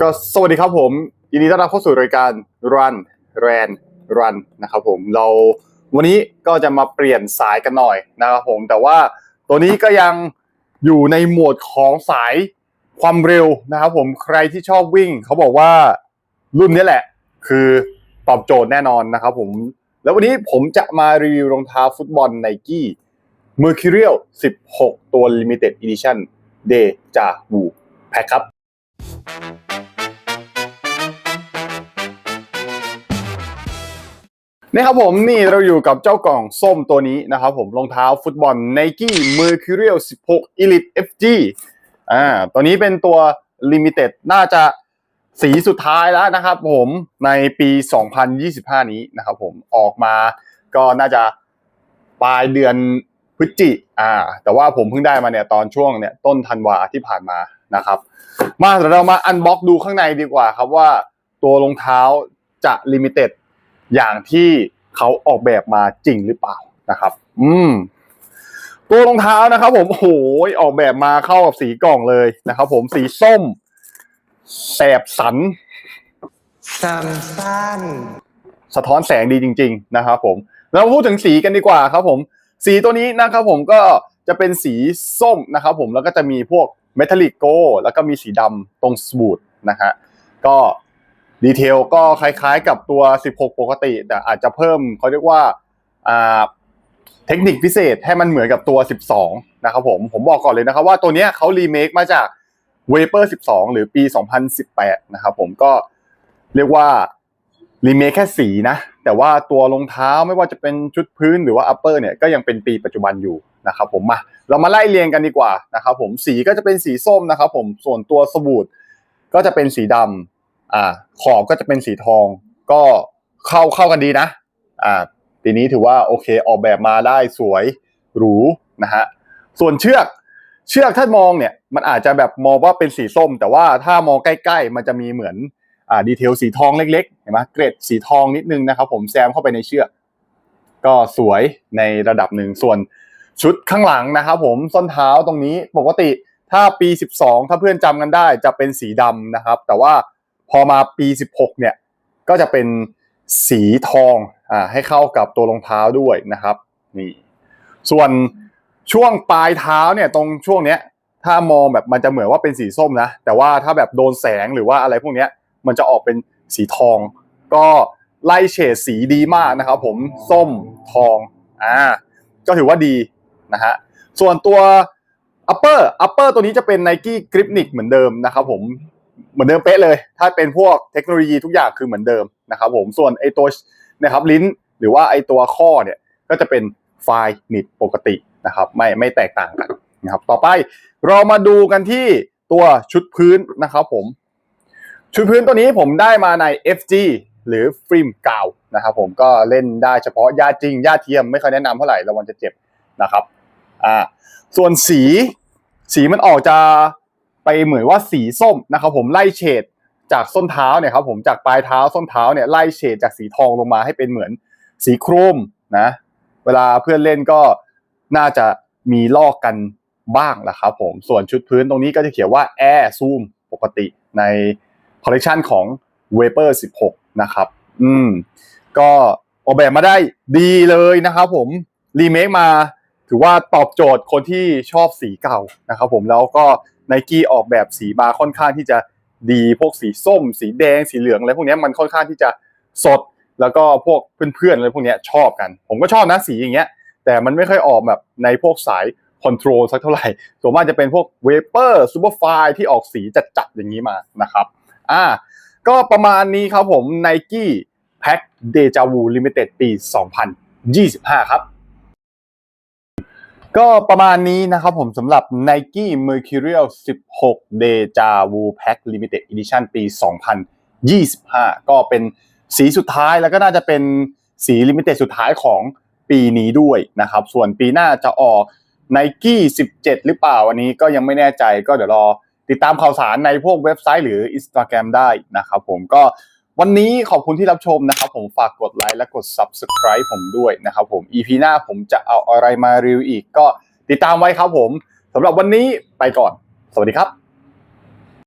ก็สวัสดีครับผม ยินดีต้อนรับเข้าสู่รายการ Run Ran Run นะครับผมเราวันนี้ก็จะมาเปลี่ยนสายกันหน่อยนะครับผม แต่ว่าตัวนี้ก็ยังอยู่ในหมวดของสายความเร็วนะครับผมใครที่ชอบวิ่ง เขาบอกว่ารุ่นนี้แหละ คือตอบโจทย์แน่นอนนะครับผม แล้ววันนี้ผมจะมารีวิวรองเท้าฟุตบอลไนกี้ Mercurial 16 ตัว Limited Edition Deja Vu Pack ครับ นี่ครับผมนี่เราอยู่กับเจ้ากล่องส้มตัวนี้นะครับผมรองเท้าฟุตบอล Nike Mercurial 16 Elite FG อ่าตัวนี้เป็นตัว Limited น่าจะสีสุดท้ายแล้วนะครับผมในปี 2025 นี้นะครับผมออกมาก็น่าจะปลายเดือน พฤศจิอ่า แต่ว่าผมเพิ่งได้มาเนี่ยตอนช่วงเนี่ยต้นธันวาที่ผ่านมานะครับ มาเดี๋ยวเรามาอันบ็อกดูข้างในดีกว่าครับว่าตัวรองเท้าจะลิมิเต็ดอย่างที่เขาออกแบบมาจริงหรือเปล่านะครับ อืม ตัวรองเท้านะครับ ผมโอ้โหออกแบบมาเข้ากับสีกล่องเลยนะครับ ผมสีส้มแสบสันสั้นสั้นสะท้อนแสงดีจริง ๆ นะครับผมเราพูดถึงสีกันดีกว่าครับผม สีตัวนี้นะครับผมก็จะเป็นสีส้มนะครับผมแล้วก็จะมีพวกเมทัลลิกโกแล้วก็มีสีดำตรงสบูดนะฮะก็ดีเทลก็คล้ายๆกับตัว 16 ปกติ แต่อาจจะเพิ่มเขาเรียกว่าเทคนิคพิเศษให้มันเหมือนกับตัว 12 นะครับผม ผมบอกก่อนเลยนะครับว่าตัวเนี้ยเขารีเมคมาจาก Vapor 12 หรือปี 2018 นะครับผมก็เรียกว่า รีเมคแค่สีนะ แต่ว่าตัวรองเท้าไม่ว่าจะเป็นชุดพื้นหรือว่าอัปเปอร์เนี่ยก็ยังเป็นปีปัจจุบันอยู่นะครับผมมาเรามาไล่เรียงกันดีกว่านะครับผมสีก็จะเป็นสีส้มนะครับผมส่วนตัวสบูดก็จะเป็นสีดำอ่าขอบก็จะเป็นสีทอง ก็เข้าเข้ากันดีนะอ่าปีนี้ถือว่าโอเคออกแบบมาได้สวยหรูนะฮะส่วนเชือกเชือกถ้ามองเนี่ยมันอาจจะแบบมองว่าเป็นสีส้ม แต่ว่าถ้ามองใกล้ ๆ มันจะมีเหมือน ดีเทลสีทองเล็กๆเห็นไหมเกรดสีทองนิดนึงนะครับ ผมแซมเข้าไปในเชือกก็สวยในระดับหนึ่งส่วนชุดข้างหลังนะครับผมส้นเท้าตรงนี้ปกติถ้าปี 12 ถ้าเพื่อนจำกันได้จะเป็นสีดำนะครับ แต่ว่าพอมาปี 16 เนี่ยก็จะเป็นสีทองอ่าให้เข้ากับตัวรองเท้าด้วยนะครับนี่ส่วนช่วงปลายเท้าเนี่ยตรงช่วงเนี้ยถ้ามองแบบมันจะเหมือนว่าเป็นสีส้มนะ แต่ว่าถ้าแบบโดนแสงหรือว่าอะไรพวกเนี้ย มันจะออกเป็นสีทอง ก็ไล่เฉดสีดีมากนะครับผมส้มทองอ่าก็ถือว่าดีนะฮะส่วนตัว upper upper ตัวนี้จะเป็น Nike Gripnik เหมือนเดิมนะครับผมเหมือนเดิมเป๊ะเลย ถ้าเป็นพวกเทคโนโลยีทุกอย่างคือเหมือนเดิมนะครับผมส่วนไอตัวนะครับลิ้นหรือว่าไอตัวข้อเนี่ยก็จะเป็นไฟล์นิดปกตินะครับไม่ไม่แตกต่างกันนะครับต่อไปเรามาดูกันที่ตัวชุดพื้นนะครับผม ชุดพื้นตัวนี้ผมได้มาใน FG หรือฟิล์มกาวนะครับผมก็เล่นได้เฉพาะหญ้าจริงหญ้าเทียมไม่ค่อยแนะนำเท่าไหร่ระวังจะเจ็บนะครับอ่าส่วนสีสีมันออกจะไปเหมือนว่าสีส้มนะครับผมไล่เฉดจากส้นเท้าเนี่ยครับผมจากปลายเท้าส้นเท้าเนี่ยไล่เฉดจากสีทองลงมาให้เป็นเหมือนสีโครมนะเวลาเพื่อนเล่นก็น่าจะมีลอกกันบ้างแหละครับผมส่วนชุดพื้นตรงนี้ก็จะเขียนว่า Air Zoom ปกติใน คอลเลกชันของ Vapor 16 นะครับ อืม ก็ออกแบบมาได้ดีเลยนะครับผม รีเมคมา ถือว่าตอบโจทย์คนที่ชอบสีเก่านะครับผมแล้วก็ n นกี้ออกแบบสีมาค่อนข้างที่จะดีพวกสีส้ม สีแดงสีเหลืองอะไรพวกนี้มันค่อนข้างที่จะสดแล้วก็พวกเพื่อนๆอะไรพวกนี้ชอบกัน ผมก็ชอบนะสีอย่างเงี้ย แต่มันไม่ค่อยออกแบบในพวกสายคอนโทรลสักเท่าไหร่ส่วนมากจะเป็นพวก Vapor Superfine ที่ออกสีจัดๆอย่างนี้มานะครับ อ่า ก็ประมาณนี้ครับผม Nike Pack Deja Vu Limited ปี 2025 ครับ ก็ประมาณนี้นะครับผมสำหรับ Nike Mercurial 16 Deja Vu Pack Limited Edition ปี 2025 ก็เป็นสีสุดท้ายแล้วก็น่าจะเป็นสี Limited สุดท้ายของปีนี้ด้วยนะครับ ส่วนปีหน้าจะออก Nike 17 หรือเปล่าวันนี้ก็ยังไม่แน่ใจก็เดี๋ยวรอ ติดตามข่าวสารในพวกเว็บไซต์หรือ Instagram ได้นะครับผมก็วันนี้ขอบคุณที่รับชมนะครับผมฝากกดไลค์และกด Subscribe ผมด้วยนะครับผม EP หน้าผมจะเอาอะไรมารีวิวอีกก็ติดตามไว้ครับผมสำหรับวันนี้ไปก่อน สวัสดีครับ